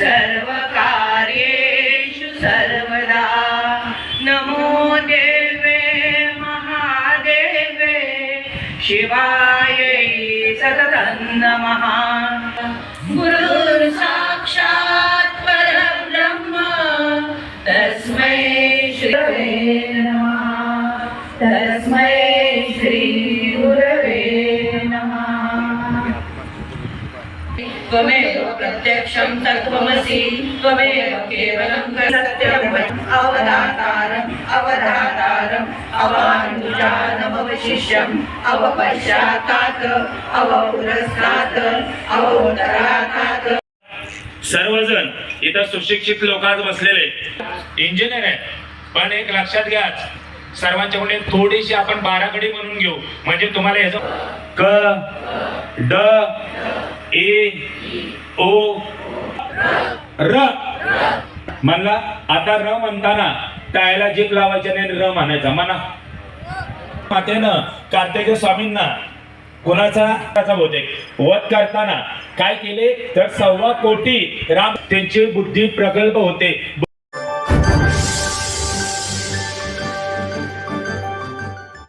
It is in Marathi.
सर्वकार्येषु सर्वदा। नमो देवे महादेवे शिवायै सततं नमः गुरुर्साक्षात् तस्मै नमः। तस्मै श्री त्वमेव प्रत्यक्षं तत्त्वमसि त्वमेव केवलं सत्यम् अवधातारम् अवधातारम् अवानुजानमवशिष्यम् अवपश्चातात् अवपुरस्तात् अवोदरातात्। सर्वजण इथं सुशिक्षित लोकात बसलेले इंजिनियर आहेत पण एक लक्षात घ्या सर्वांच्याकडे थोडीशी आपण बाराखडी म्हणून घेऊ म्हणजे तुम्हाला याचं क ड ए ओ र. म्हणला आता र म्हणताना टायला जीप लावायच्या नाही र म्हणायचा. म्हणा. मातेनं कार्तिकेय स्वामींना कोणाचा त्याचा बहुतेक वध करताना काय केले? तर सव्वा कोटी राम त्यांची बुद्धी प्रगल्भ होते.